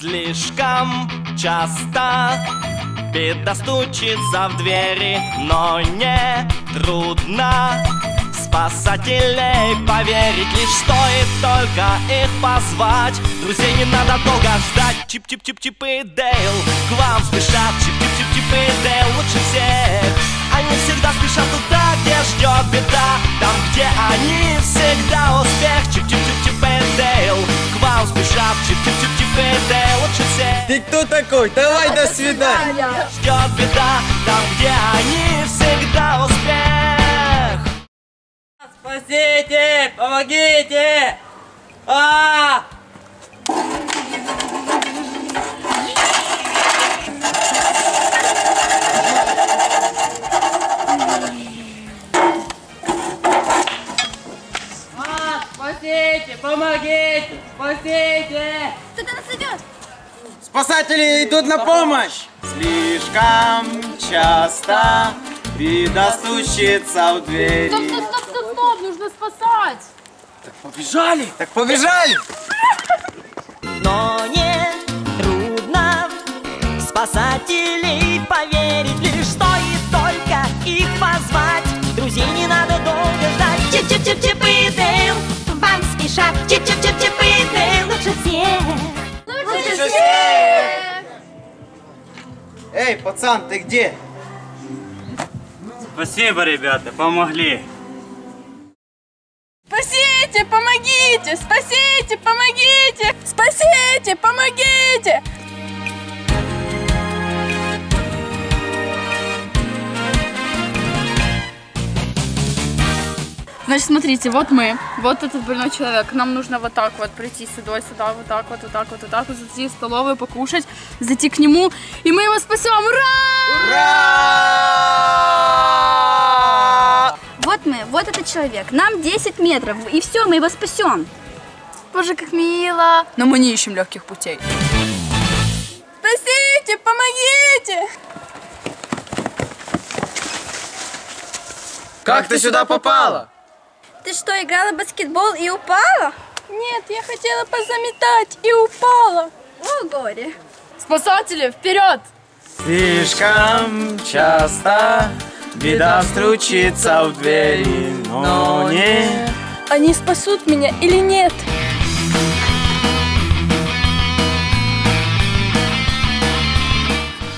Слишком часто. Беда стучится в двери, но не трудно. Спасателей поверить Лишь стоит только их позвать. Друзей не надо долго ждать. Чип-чип-чип-чип и Дейл К вам спешат. Чип-чип-чип-чип и Дейл Лучше всех. Они всегда спешат туда, где ждет беда. Там, где кто такой? Давай до свидания. Ждет беда Там, где они всегда успех Спасите! Помогите! А! А, Спасите! Помогите! Спасите! Кто-то нас зовет. Спасатели идут на помощь! Слишком часто беда стучится в двери. Стоп, стоп, стоп, стоп, стоп, нужно спасать. Побежали! Так побежали! Но не трудно спасателей Эй, пацан, ты где? Спасибо, ребята, помогли. Спасите, помогите! Спасите, помогите! Спасите, помогите! Значит, смотрите, вот мы, вот этот больной человек. Нам нужно вот так вот прийти сюда, сюда, вот так вот, вот так вот, вот так вот, зайти в столовую, покушать, зайти к нему, и мы его спасем. Ура! Вот мы, вот этот человек. Нам 10 метров, и все, мы его спасем. Боже, как мило! Но мы не ищем легких путей. Спасите, помогите! Как ты сюда попала? Ты что, играла в баскетбол и упала? Нет, я хотела позаметать и упала. О, горе. Спасатели, вперед! Слишком часто беда стучится в двери, но не... Они спасут меня или нет?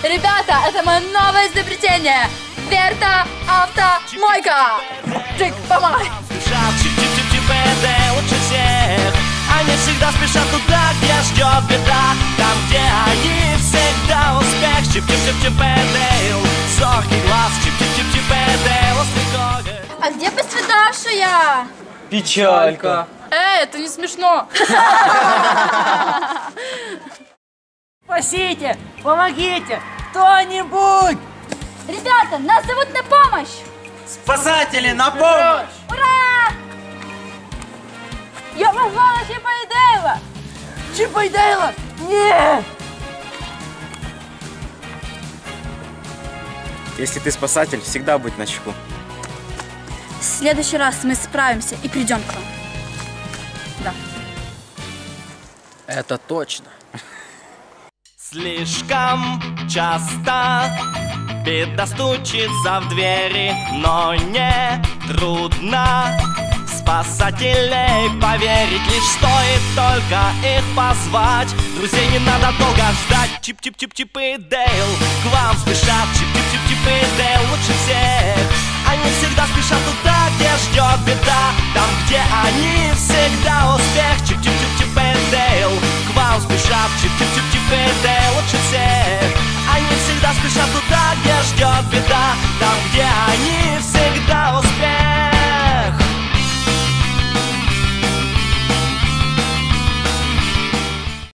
Ребята, это мое новое изобретение! Верта Автомойка! И Дейл лучше всех Они всегда спешат туда, где ждет беда Там, где они всегда успех Чип-чип-чип-чип и Дейл Зоркий глаз и Дейл Острый коготь А где пострадавшая? Печалька. Эй, это не смешно! Спасите! Помогите! Кто-нибудь! Ребята, нас зовут на помощь. Спасатели, на помощь! Ура! Я позвала Чипа и Дейла! Чипа и Дейла! Нет! Если ты спасатель, всегда будь начеку. В следующий раз мы справимся и придем к вам. Это точно. Слишком часто беда стучится в двери, но не трудно спасателей поверить. Лишь стоит только их позвать. Друзей не надо долго ждать. Чип-чип-чип-чип и Дейл к вам спешат. Чип-чип-чип-чип и Дейл лучше всех. Они всегда спешат туда, где ждет беда. Там, где они всегда успех. Чип-чип-чип-чип и Дейл к вам спешат. Чип-чип-чип-чип и Дейл